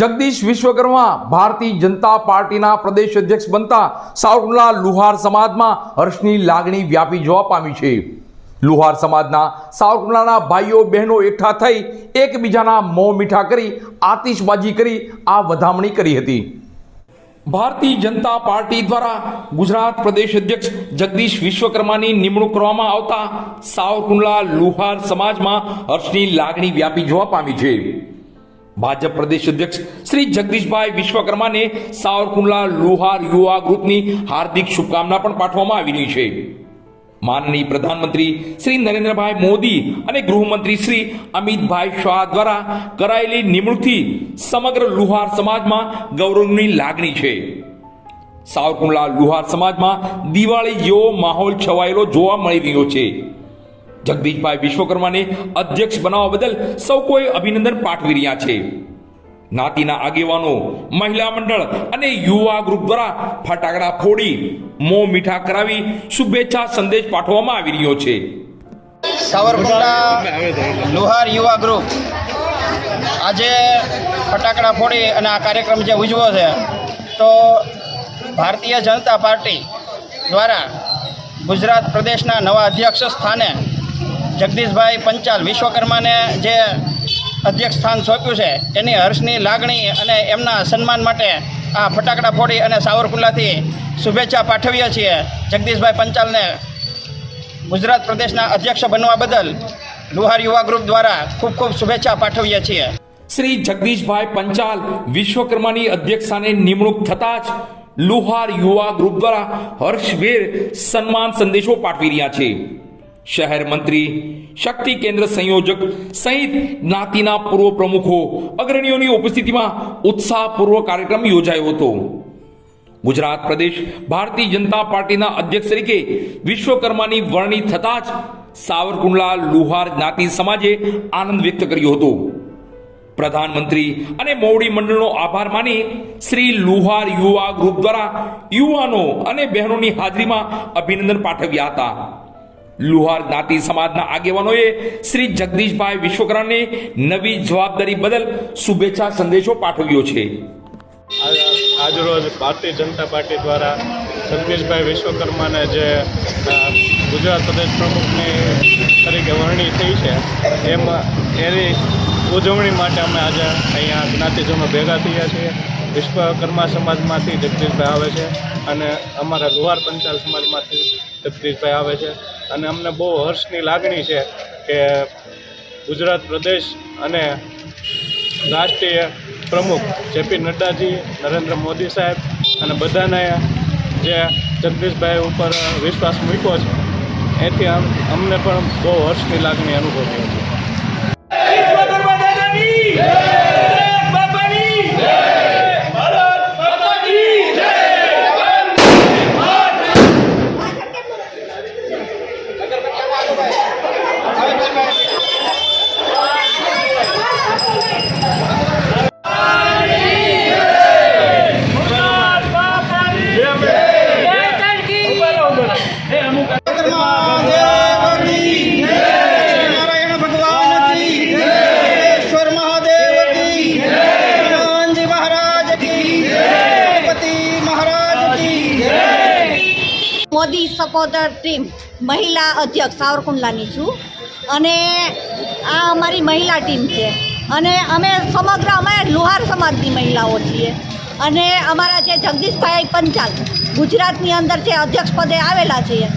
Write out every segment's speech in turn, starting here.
જગદીશ વિશ્વકર્મા ભારતીય જનતા પાર્ટીના પ્રદેશ અધ્યક્ષ બનતા સાવરકુંડલા લુહાર સમાજમાં હર્ષની લાગણી વ્યાપી જોવા પામી છે. લુહાર સમાજના સાવરકુંડલાના ભાઈઓ બહેનો એકઠા થઈ એકબીજાના મોં મીઠા કરી આતિશબાજી કરી આ વધામણી કરી હતી. ભારતીય જનતા પાર્ટી દ્વારા ગુજરાત પ્રદેશ અધ્યક્ષ જગદીશ વિશ્વકર્માની નિમણૂક કરવામાં આવતા સાવરકુંડલા લુહાર સમાજમાં હર્ષની લાગણી વ્યાપી જોવા પામી છે. ભાજપ પ્રદેશ અધ્યક્ષ શ્રી જગદીશભાઈ વિશ્વકર્માને સાવરકુંડલા લુહાર યુવા ગ્રુપની હાર્દિક શુભકામના પણ પાઠવવામાં આવી રહી છે. માનનીય પ્રધાનમંત્રી શ્રી નરેન્દ્રભાઈ મોદી અને ગૃહમંત્રી શ્રી અમિતભાઈ શાહ દ્વારા કરાયેલી નિમણૂકથી સમગ્ર લુહાર સમાજમાં ગૌરવની લાગણી છે. સાવરકુંડલા લુહાર સમાજમાં દિવાળી જેવો માહોલ છવાયેલો જોવા મળી રહ્યો છે. જગદીશભાઈ વિશ્વકર્માને અધ્યક્ષ બનાવવા બદલ સૌ કોઈ અભિનંદન પાઠવી રહ્યા છે. નાતીના આગેવાનો, મહિલા મંડળ અને યુવા ગ્રુપ દ્વારા ફટાકડા ફોડી, મોં મીઠા કરાવી શુભેચ્છા સંદેશ પાઠવવામાં આવી રહ્યો છે. સાવરકુંડલા લુહાર યુવા ગ્રુપ આજે ફટાકડા ફોડી અને આ કાર્યક્રમ જે ઉજવો છે, તો ભારતીય જનતા પાર્ટી દ્વારા ગુજરાત પ્રદેશના નવા અધ્યક્ષ સ્થાને જગદીશભાઈ પંચાલ વિશ્વકર્માને જે અધ્યક્ષ સ્થાન સોંપ્યું છે, એની હર્ષની લાગણી અને એમના સન્માન માટે આ ફટાકડા ફોડી અને સાવરકુંડલાથી શુભેચ્છા પાઠવીએ છીએ. જગદીશભાઈ પંચાલને ગુજરાત પ્રદેશના અધ્યક્ષ બનવા બદલ લુહાર યુવા ગ્રુપ દ્વારા ખૂબ ખૂબ શુભેચ્છા પાઠવીએ છીએ. શ્રી જગદીશભાઈ પંચાલ વિશ્વકર્માની અધ્યક્ષાને નિમણૂક થતા જ લુહાર યુવા ગ્રુપ દ્વારા હર્ષભેર સન્માન સંદેશો પાઠવી રહ્યા છે. શહેર મંત્રી, શક્તિ કેન્દ્ર સંયોજક સહિત જ્ઞાતિના પૂર્વ પ્રમુખો, અગ્રણીઓની ઉપસ્થિતિમાં ઉત્સાહપૂર્વક કાર્યક્રમ યોજાયો હતો. ગુજરાત પ્રદેશ ભારતીય જનતા પાર્ટીના અધ્યક્ષ તરીકે વિશ્વકર્માની વરણી થતા જ સાવરકુંડલા લુહાર જ્ઞાતિ સમાજે આનંદ વ્યક્ત કર્યો હતો. પ્રધાનમંત્રી અને મોવડી મંડળનો આભાર માની શ્રી લુહાર યુવા ગ્રુપ દ્વારા યુવાનો અને બહેનોની હાજરીમાં અભિનંદન પાઠવ્યા હતા. લુહાર જ્ઞાતિ સમાજના આગેવાનોએ શ્રી જગદીશભાઈ વિશ્વકર્માને નવી જવાબદારી બદલ શુભેચ્છા સંદેશો પાઠવ્યો છે. આજરોજ ભારતીય જનતા પાર્ટી દ્વારા જગદીશભાઈ વિશ્વકર્માને જે ગુજરાત પ્રદેશ પ્રમુખની તરીકે વરણી થઈ છે, એમાં, એની ઉજવણી માટે અમે આજે અહીંયા જ્ઞાતિજનો ભેગા થયા છીએ. વિશ્વકર્મા સમાજમાંથી જગદીશભાઈ આવે છે અને અમારા લુહાર પંચાલ સમાજમાંથી જગદીશભાઈ આવે છે. અને અમને બહુ હર્ષની લાગણી છે કે ગુજરાત પ્રદેશ અને રાષ્ટ્રીય પ્રમુખ જેપી નડ્ડાજી, નરેન્દ્ર મોદી સાહેબ અને બધાને જે જગદીશભાઈ ઉપર વિશ્વાસ મૂક્યો છે, એથી અમને પણ બહુ હર્ષની લાગણી અનુભવી છીએ મોદી સપોર્ટર ટીમ મહિલા અધ્યક્ષ સાવરકુંડલાની છું. અને આ અમારી મહિલા ટીમ છે. અને અમે સમગ્ર, અમે લુહાર સમાજની મહિલાઓ છીએ. અને અમારા જે જગદીશભાઈ પંચાલ ગુજરાતની અંદર જે અધ્યક્ષ પદે આવેલા છીએ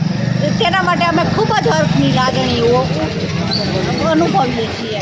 તેના માટે અમે ખૂબ જ હર્ષની લાગણીઓ અનુભવીએ છીએ.